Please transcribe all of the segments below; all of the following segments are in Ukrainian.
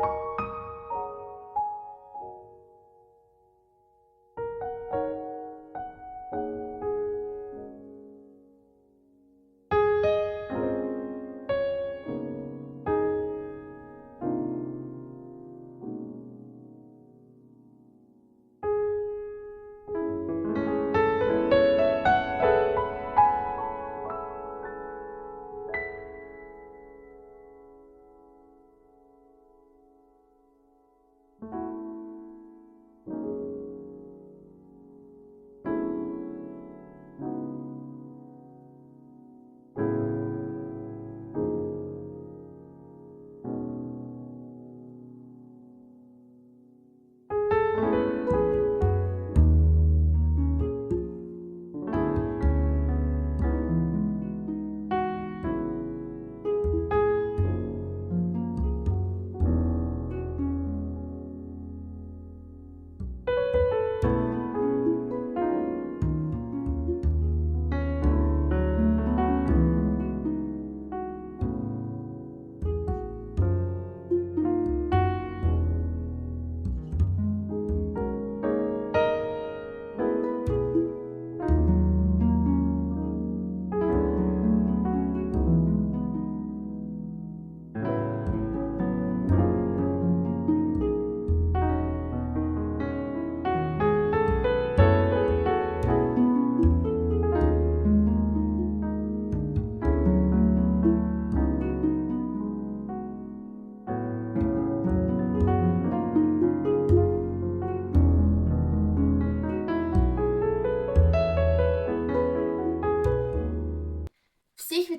you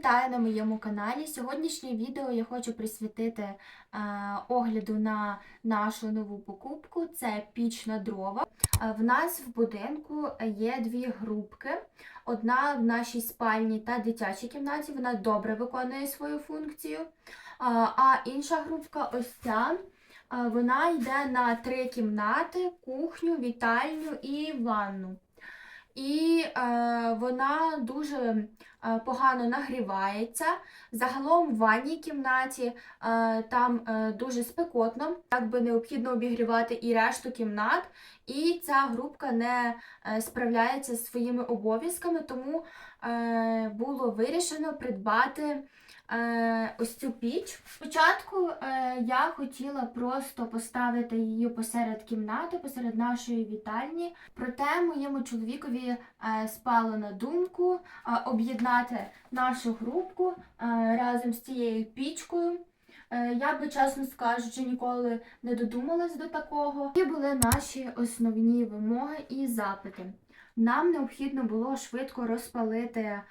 вітаю на моєму каналі. Сьогоднішнє відео я хочу присвятити е, огляду на нашу нову покупку. Це піч на дрова. Е, в нас в будинку є дві групки. Одна в нашій спальні та дитячій кімнаті. Вона добре виконує свою функцію. Е, а інша групка ось ця. е, Вона йде на три кімнати: кухню, вітальню і ванну. І е, вона дуже е, погано нагрівається. Загалом в ванній кімнаті е, там е, дуже спекотно, так би необхідно обігрівати і решту кімнат. І ця групка не е, справляється зі своїми обов'язками, тому е, було вирішено придбати ось цю піч. Спочатку е, я хотіла просто поставити її посеред кімнати, посеред нашої вітальні. Проте моєму чоловікові е, спало на думку е, об'єднати нашу групку е, разом з цією пічкою. Е, Я би, чесно скажучи, ніколи не додумалась до такого. Які були наші основні вимоги і запити. Нам необхідно було швидко розпалити е,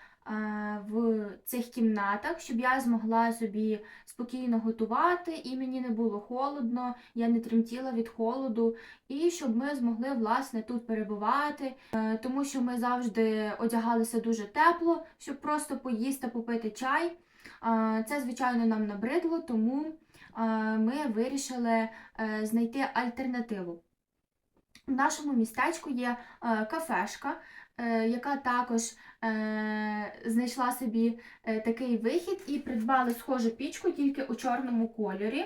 в цих кімнатах, щоб я змогла собі спокійно готувати, і мені не було холодно, я не тремтіла від холоду, і щоб ми змогли власне тут перебувати, е, тому що ми завжди одягалися дуже тепло, щоб просто поїсти, попити чай. Е, Це, звичайно, нам набридло, тому е, ми вирішили е, знайти альтернативу. В нашому містечку є е, кафешка, е, яка також е, знайшла собі е, такий вихід і придбали схожу пічку тільки у чорному кольорі.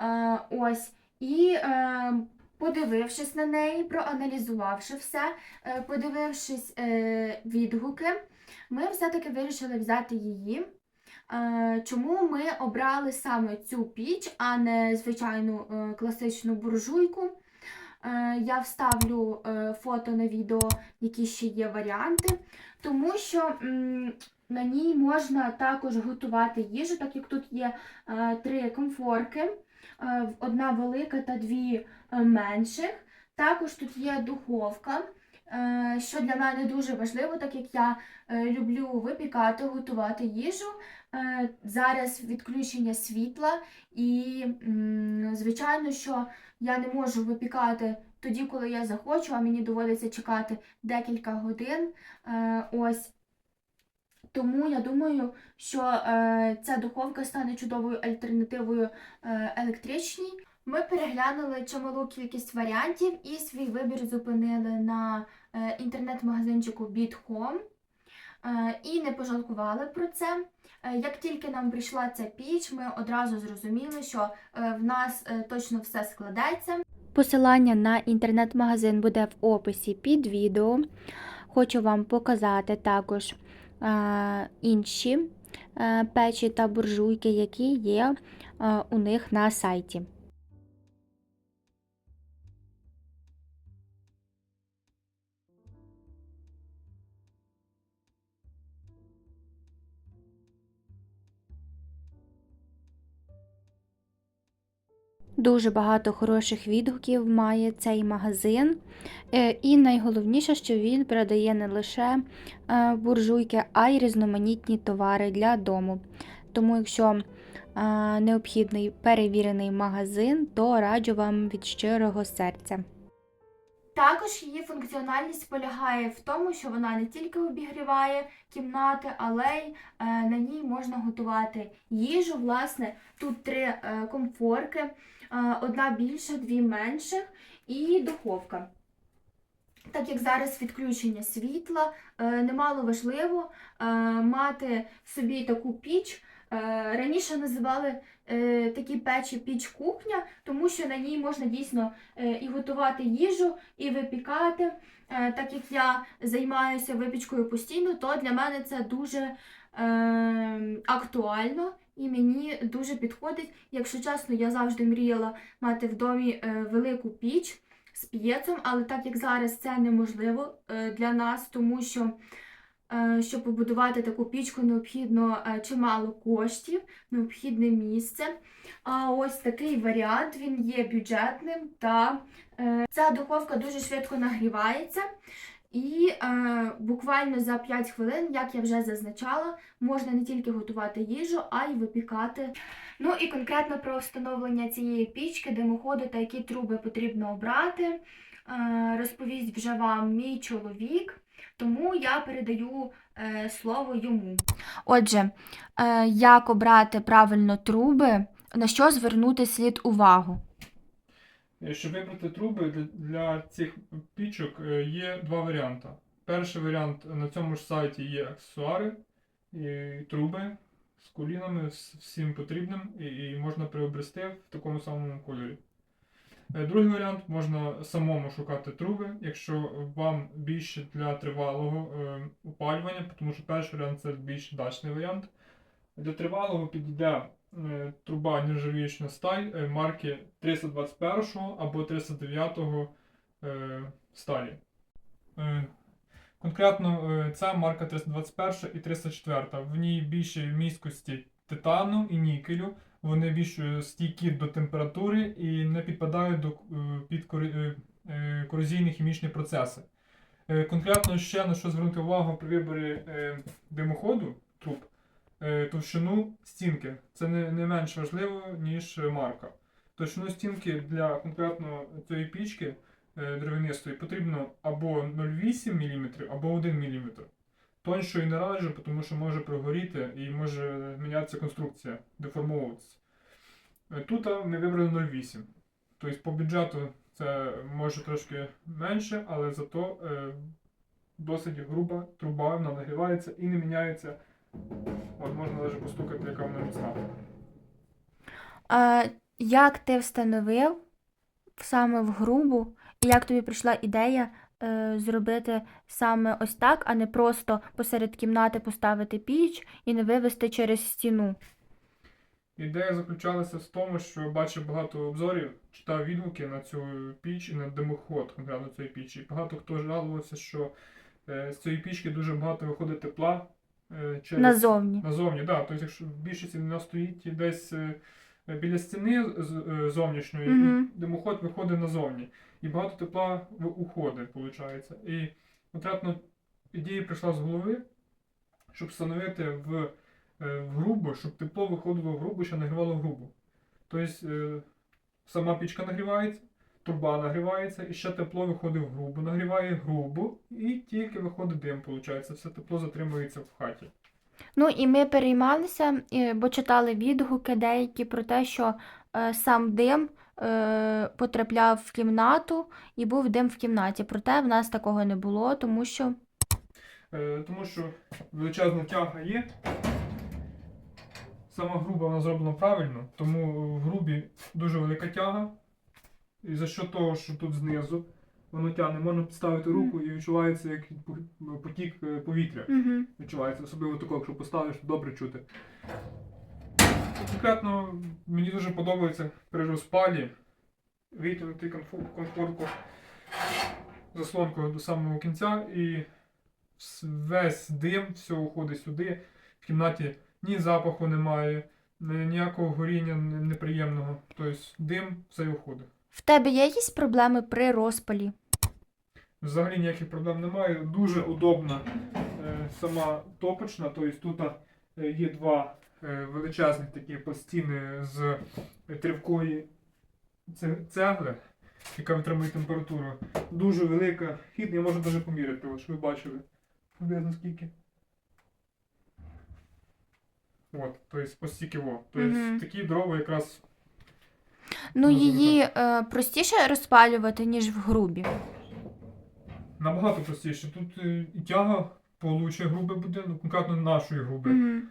Е, ось. І е, подивившись на неї, проаналізувавши все, е, подивившись е, відгуки, ми все-таки вирішили взяти її. Е, Чому ми обрали саме цю піч, а не звичайну е, класичну буржуйку? Е, Я вставлю е, фото на відео, які ще є варіанти, тому що на ній можна також готувати їжу, так як тут є е, три комфорки, одна велика та дві менших. Також тут є духовка, що для мене дуже важливо, так як я люблю випікати, готувати їжу. Е, Зараз відключення світла, і, звичайно, що я не можу випікати тоді, коли я захочу, а мені доводиться чекати декілька годин. Е, Ось. Тому я думаю, що е, ця духовка стане чудовою альтернативою електричній. Ми переглянули чималу кількість варіантів і свій вибір зупинили на інтернет-магазинчику BitHome. І не пожалкували про це. Е, Як тільки нам прийшла ця піч, ми одразу зрозуміли, що е, в нас е, точно все складеться. Посилання на інтернет-магазин буде в описі під відео. Хочу вам показати також інші печі та буржуйки, які є у них на сайті. Дуже багато хороших відгуків має цей магазин. Е, І найголовніше, що він продає не лише е, буржуйки, а й різноманітні товари для дому. Тому, якщо е, необхідний перевірений магазин, то раджу вам від щирого серця. Також її функціональність полягає в тому, що вона не тільки обігріває кімнати, але й е, на ній можна готувати їжу. Власне, тут три е, комфорки, е, одна більша, дві менших і духовка. Так як зараз відключення світла, немало важливо мати собі таку піч. Е, Раніше називали е, такі печі піч кухня, тому що на ній можна дійсно е, і готувати їжу, і випікати. Так як я займаюся випічкою постійно, то для мене це дуже актуально і мені дуже підходить. Якщо чесно, я завжди мріяла мати в домі велику піч з п'єцем, але так як зараз це неможливо для нас, тому що щоб побудувати таку пічку, необхідно е, чимало коштів, необхідне місце. А ось такий варіант він є бюджетним та е, ця духовка дуже швидко нагрівається. І е, буквально за 5 хвилин, як я вже зазначала, можна не тільки готувати їжу, а й випікати. Ну і конкретно про встановлення цієї пічки, димоходу та які труби потрібно обрати, е, розповість вже вам мій чоловік, тому я передаю е, слово йому. Отже, е, як обрати правильно труби, на що звернути слід увагу? Е, Щоб вибрати труби для, для цих пічок е, є два варіанти. Перший варіант на цьому ж сайті є аксесуари і труби з колінами, з всім потрібним, і, і можна приобрести в такому самому кольорі. Е, Другий варіант можна самому шукати труби, якщо вам більше для тривалого е, опалювання, тому що перший варіант це більш дачний варіант. Для тривалого підійде е, труба нержавіючна сталь марки 321 або 309 е, сталі. Конкретно ця марка 321 і 304. В ній більше місткості титану і нікелю. Вони більш стійкі до температури і не підпадають до е, під е, е, корозійні хімічні процеси. Конкретно ще на що звернути увагу при виборі димоходу труб, товщину стінки. Це не, не менш важливо, ніж марка. Товщину стінки для конкретно цієї пічки деревинистої потрібно або 0,8 мм, або 1 мм. Тоньшої не раджу, тому що може прогоріти і може мінятися конструкція, деформовуватися. Е, Тут ми вибрали 0,8. Тобто по бюджету це може трошки менше, але зато е, досить груба труба, вона нагрівається і не міняється. От можна навіть постукати, яка вона міцна. А, як ти встановив саме в грубу, і як тобі прийшла ідея зробити саме ось так, а не просто посеред кімнати поставити піч і не вивести через стіну? Ідея заключалася в тому, що бачив багато обзорів, читав відгуки на цю піч і на димоход конкретно цієї пічі. І багато хто жалувався, що е, з цієї пічки дуже багато виходить тепла е, через Назовні. назовні. Да, тобто, якщо в більшості вона стоїть десь е, біля стіни е, зовнішньої, Мгм. і димоход виходить назовні. І багато тепла уходить, виходить. І конкретно ідея прийшла з голови, щоб встановити в е, в грубу, щоб тепло виходило в грубу, що нагрівало грубу. Тобто е, сама пічка нагрівається, труба нагрівається, і ще тепло виходить в грубу, нагріває грубу, і тільки виходить дим, виходить. Все тепло затримується в хаті. Ну і ми переймалися, е, бо читали відгуки деякі про те, що сам дим е, потрапляв в кімнату і був дим в кімнаті. Проте в нас такого не було, тому що Е, тому що величезна тяга є, Сама груба вона зроблена правильно, тому в грубі дуже велика тяга. І за що того, що тут знизу воно тягне, можна підставити руку і відчувається як потік е, повітря. Відчувається, особливо тако, якщо поставиш, добре чути. Конкретно мені дуже подобається при розпалі витягнути комфорку заслонку до самого кінця і весь дим, все уходить сюди. В кімнаті ні запаху немає, ніякого горіння неприємного. Тобто дим все уходить. В тебе є якісь проблеми при розпалі? Взагалі ніяких проблем немає. Дуже удобна е, сама топочна. Тобто тут е, є два величезних такі пластини з тривкої цегли, яка витримує температуру. Дуже велика. Хід, я можу навіть поміряти, щоб ви бачили. Приблизно скільки. От, тобто ось стільки во. Тобто Мгм. такі дрова якраз Ну, Дуже її е, простіше розпалювати, ніж в грубі. набагато простіше. Тут е, і тяга получше грубе буде, ну конкретно нашої груби. Угу.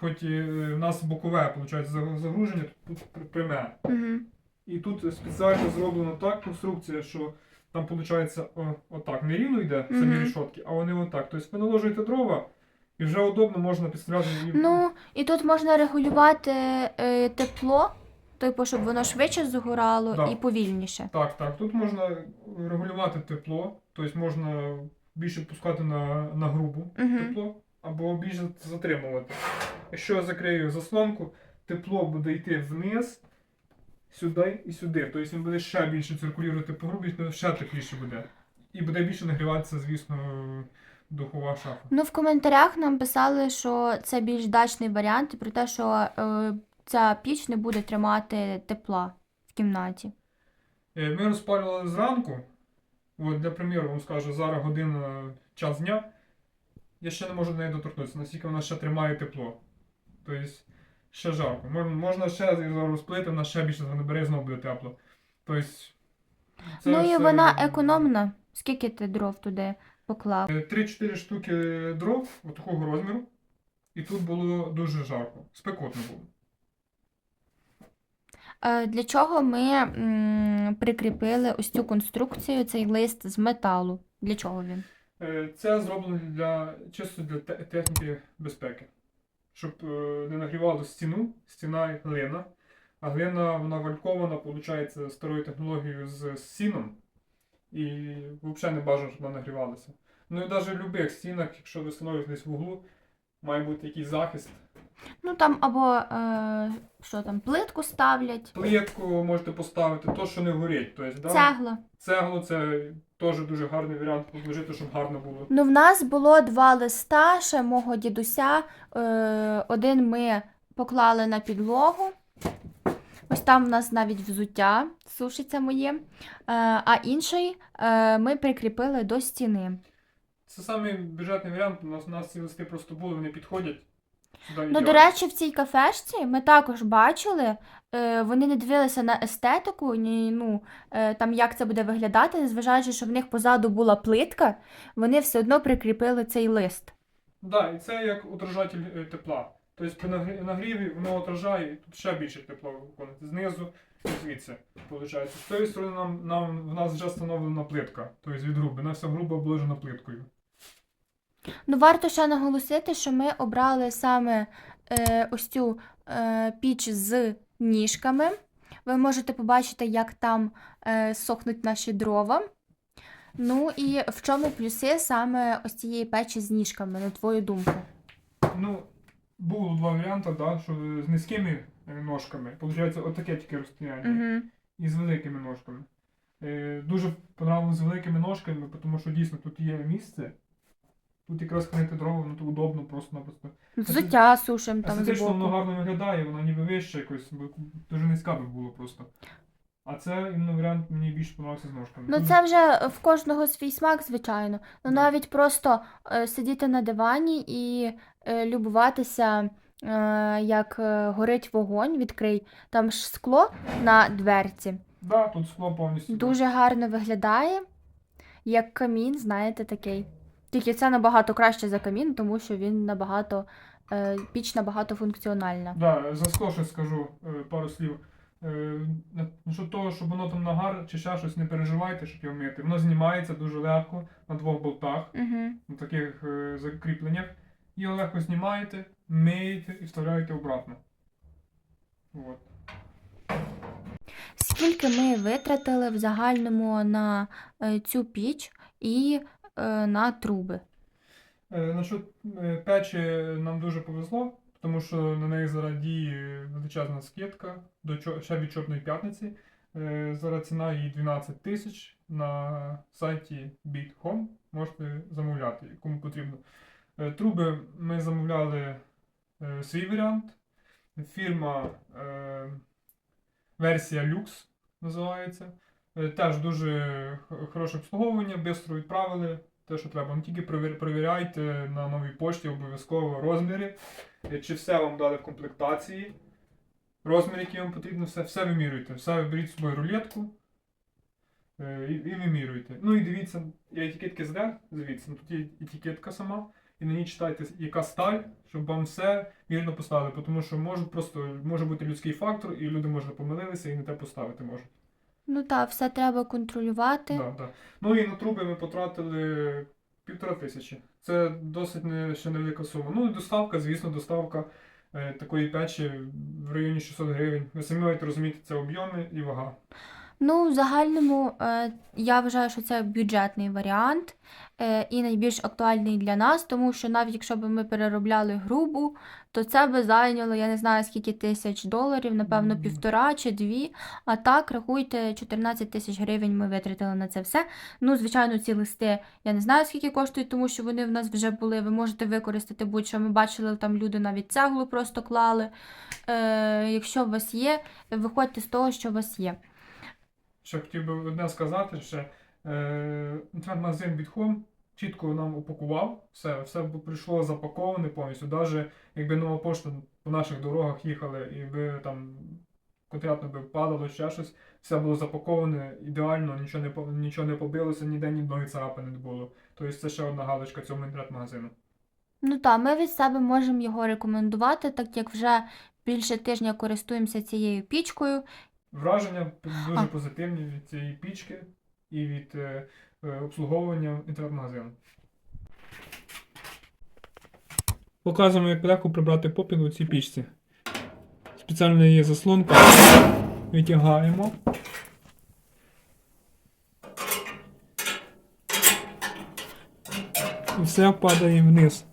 Хоч е, в нас бокове, виходить, загруження, тут пряме. Угу. І тут спеціально зроблено так конструкція, що там виходить о, отак. Не рівно йде самі Мгм. рішотки, а вони отак. Тобто ви наложуєте дрова, і вже удобно можна підставляти її. Ну, і тут можна регулювати е, тепло, типу, щоб воно швидше згорало Да. і повільніше. Так, так. Тут можна регулювати тепло, тобто можна більше пускати на, на грубу Мгм. тепло, або більше затримувати. Якщо я закрию заслонку, тепло буде йти вниз, сюди і сюди. Тобто він буде ще більше циркулювати по грубі, то ще тепліше буде. І буде більше нагріватися, звісно, духова шафа. Ну, в коментарях нам писали, що це більш дачний варіант, і про те, що е, ця піч не буде тримати тепла в кімнаті. Е, Ми розпалювали зранку. От, для приміру, вам скажу, зараз година час дня. Я ще не можу до неї доторкнутися, наскільки вона ще тримає тепло. Тобто ще жарко. Можна, можна ще розплити, вона ще більше набере, знову буде тепло. Тобто, це ну і все- вона економна. Скільки ти дров туди поклав? Е, 3-4 штуки дров от такого розміру. І тут було дуже жарко. Спекотно було. Е, Для чого ми прикріпили ось цю конструкцію, цей лист з металу? Для чого він? Е, Це зроблено для чисто для техніки безпеки. Щоб е, не нагрівало стіну, стіна глина. А глина вона валькована, виходить, старою технологією з сіном. І взагалі не бажано, щоб вона нагрівалася. Ну і навіть в будь-яких стінах, якщо ви становитесь в углу, має бути якийсь захист. Ну там або е, що там, плитку ставлять, Плитку можете поставити, то, що не горить. Тобто, да? цегла. Цеглу це теж дуже гарний варіант положити, щоб гарно було. Ну, в нас було два листа ще мого дідуся. Е, один ми поклали на підлогу. Ось там в нас навіть взуття сушиться моє. Е, а інший е, ми прикріпили до стіни. Це самий бюджетний варіант. У нас, у нас ці листи просто були, вони підходять. Ну, до речі, в цій кафешці ми також бачили, е, вони не дивилися на естетику, ні, ну, е, там як це буде виглядати, незважаючи, що в них позаду була плитка, вони все одно прикріпили цей лист. Да, і це як отражатель е, тепла. Тобто при нагрі- нагріві воно отражає, і тут ще більше тепла виходить. Знизу і звідси, виходить. З тої сторони нам, нам, в нас вже встановлена плитка, тобто від груби. Вона вся груба обложена плиткою. Ну, варто ще наголосити, що ми обрали саме е, ось цю е, піч з ніжками. Ви можете побачити, як там е, сохнуть наші дрова. Ну і в чому плюси саме ось цієї печі з ніжками, на твою думку? Ну, було два варіанти, да, що з низькими е, ножками. Получається, отаке тільки розстояння. Угу. І з великими ножками. Е, дуже понравилось з великими ножками, тому що дійсно тут є місце. Тут якраз хранити дрова, ну то удобно просто-напросто. Взуття сушим там Естетично воно гарно виглядає, вона ніби вища якось, бо дуже низька би було просто. А це іменно варіант мені більше подобався з ножками. Ну, це вже в кожного свій смак, звичайно. Ну, Да. навіть просто е, сидіти на дивані і е, любуватися, е, як е, горить вогонь, відкрий. Там ж скло на дверці. Да, тут скло повністю. Дуже гарно виглядає, як камін, знаєте, такий. Тільки це набагато краще за камін, тому що він набагато е, піч набагато функціональна. Да, за скло ще скажу е, пару слів. Е, на- того, щоб воно там нагар чи ще щось, не переживайте, щоб його мити. Воно знімається дуже легко на двох болтах, Угу. на таких е, закріпленнях. Його легко знімаєте, миєте і вставляєте обратно. От. Скільки ми витратили в загальному на е, цю піч і на труби? Е, Насчет е, печі нам дуже повезло, тому що на неї зараз діє величезна скидка до ще від Чорної п'ятниці. Е, Зараз ціна її 12 тисяч на сайті BitHome. Можете замовляти, кому потрібно. Е, Труби ми замовляли е, свій варіант. Фірма е, версія Lux називається. Е, Теж дуже хороше обслуговування, швидко відправили те, що треба. Ну тільки перевіряйте на новій пошті обов'язково розміри, е, чи все вам дали в комплектації. Розмір, який вам потрібно, все, все вимірюйте. Все беріть з собою рулетку е, і, і вимірюйте. Ну і дивіться, я етикетки здав, дивіться, ну, тут є етикетка сама, і на ній читайте, яка сталь, щоб вам все вірно поставили, тому що може просто може бути людський фактор, і люди може помилилися і не те поставити можуть. Ну так, все треба контролювати. Да, да. Ну і на труби ми потратили півтора тисячі. Це досить не, ще невелика сума. Ну і доставка, звісно, доставка е, такої печі в районі 600 гривень. Ви самі маєте розуміти, це об'єми і вага. Ну, в загальному е, я вважаю, що це бюджетний варіант е, і найбільш актуальний для нас, тому що навіть якщо б ми переробляли грубу, то це би зайняло, я не знаю скільки тисяч доларів, напевно, півтора чи дві. А так, рахуйте, 14 тисяч гривень ми витратили на це все. Ну, звичайно, ці листи я не знаю, скільки коштують, тому що вони в нас вже були. Ви можете використати будь-що. Ми бачили, там люди навіть цеглу просто клали. Е, якщо у вас є, виходьте з того, що у вас є. Ще хотів би одне сказати, що е, інтернет-магазин Bitхом чітко нам упакував, все, все прийшло запаковане повністю. Навіть якби нова пошта по наших дорогах їхали, і би там конкретно би падало ще щось, все було запаковане ідеально, нічого не, нічого не побилося, ніде ні одної царапини не було. Тобто це ще одна галочка цього інтернет-магазину. Ну так, ми від себе можемо його рекомендувати, так як вже більше тижня користуємося цією пічкою. Враження дуже А. позитивні від цієї пічки і від е, е, обслуговування інтернет-магазину. Показуємо, як легко прибрати попіл у цій пічці. Спеціально є заслонка. Витягаємо. І все падає вниз.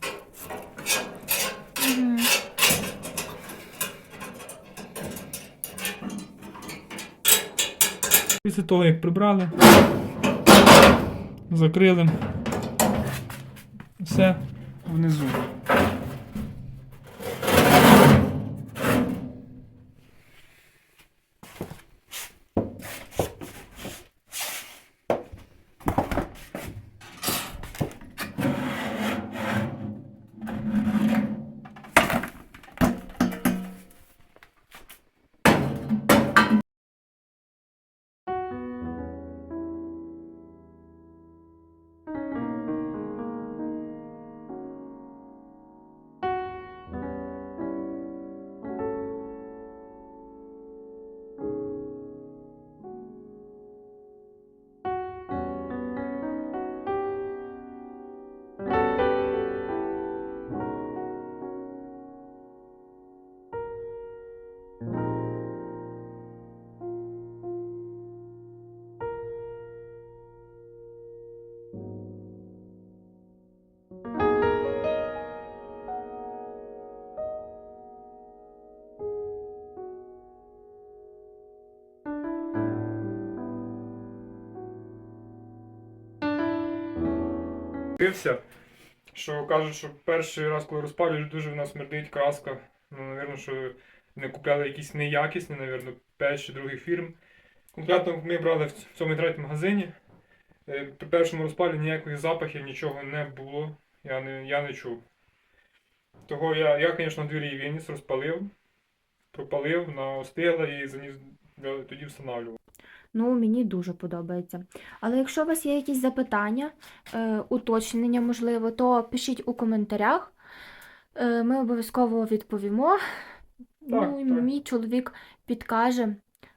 Після того, як прибрали, закрили, все внизу. Дивився, що кажуть, що перший раз, коли розпалюєш, дуже в нас смердить краска. Ну, напевно, що не купляли якісь неякісні, п'ять чи других фірм. Конкретно ми брали в цьому інтернет-магазині. Е, При першому розпалі ніяких запахів, нічого не було. Я не, я не чув. Того я, я, звісно, дві її виніс, розпалив, пропалив, вона остигла і заніс тоді встановлював. Ну, мені дуже подобається. Але якщо у вас є якісь запитання, е, уточнення, можливо, то пишіть у коментарях. Е, Ми обов'язково відповімо. ну, і так. мій чоловік підкаже,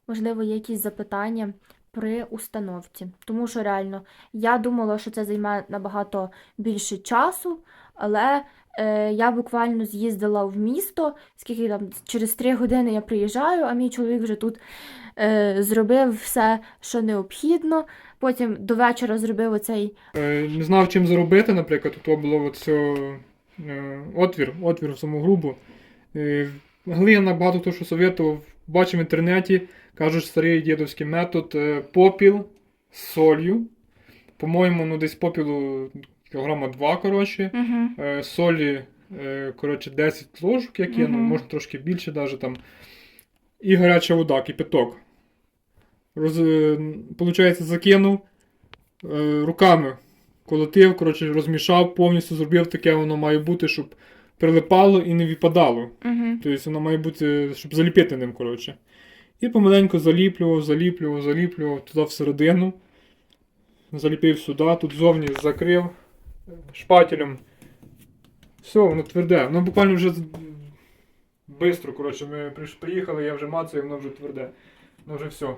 можливо, є якісь запитання при установці. Тому що реально, я думала, що це займе набагато більше часу, але е, я буквально з'їздила в місто, скільки там через три години я приїжджаю, а мій чоловік вже тут зробив все, що необхідно. Потім до вечора зробив оцей Е, Не знав, чим заробити, наприклад, тут було от е, отвір, отвір в саму грубу. Е, Глина багато хто що советував, бачив в інтернеті, кажуть, старий дідовський метод, е, попіл з солью. По-моєму, ну десь попілу кілограма 2, коротше. угу. Е, солі, е, коротше, 10 ложок я кину, Мгм. може трошки більше даже там. І гаряча вода, кипяток. Роз, е, получається, закинув е, руками, колотив, коротше, розмішав, повністю зробив таке, воно має бути, щоб прилипало і не випадало. Угу. Тобто воно має бути, щоб заліпити ним, коротше. І помаленьку заліплював, заліплював, заліплював туди всередину. Заліпив сюди, тут зовні закрив шпателем. Все, воно тверде. Воно буквально вже швидко, коротше, ми приїхали, я вже мацаю, воно вже тверде. Воно вже все.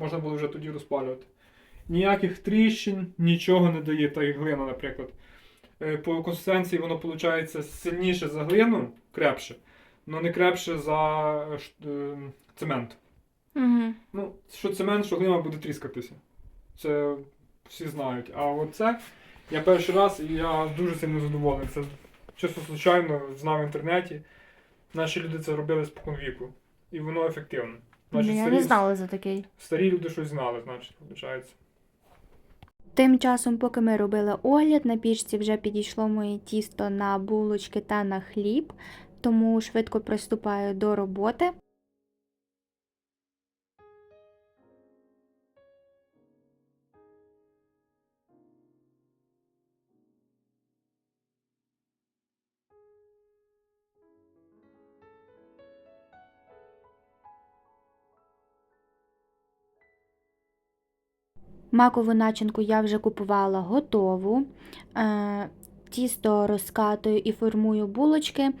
Можна було вже тоді розпалювати. Ніяких тріщин, нічого не дає, та й глина, наприклад. Е, По консистенції воно виходить сильніше за глину, крепше, але не крепше за е, е, цемент. Угу. Ну, що цемент, що глина буде тріскатися. Це всі знають. А оце я перший раз і я дуже сильно задоволений. Це чисто случайно знав в інтернеті. Наші люди це робили спокон віку. І воно ефективно. Значить, Ну, Я старі, не знала за такий. старі люди щось знали, значить, виходить. Тим часом, поки ми робили огляд, на пічці вже підійшло моє тісто на булочки та на хліб, тому швидко приступаю до роботи. Макову начинку я вже купувала готову. Е, Тісто розкатую і формую булочки е,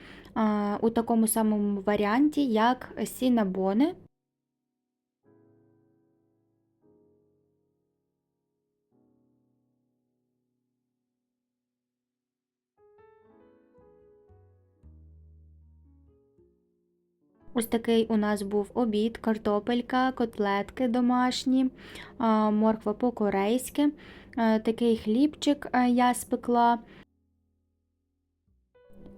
у такому самому варіанті, як сінабони. Ось такий у нас був обід, картопелька, котлетки домашні, морква по-корейськи, такий хлібчик я спекла.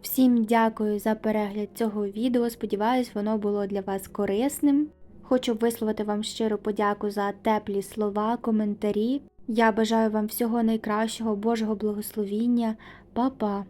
Всім дякую за перегляд цього відео. Сподіваюсь, воно було для вас корисним. Хочу висловити вам щиру подяку за теплі слова, коментарі. Я бажаю вам всього найкращого, Божого благословіння. Па-па!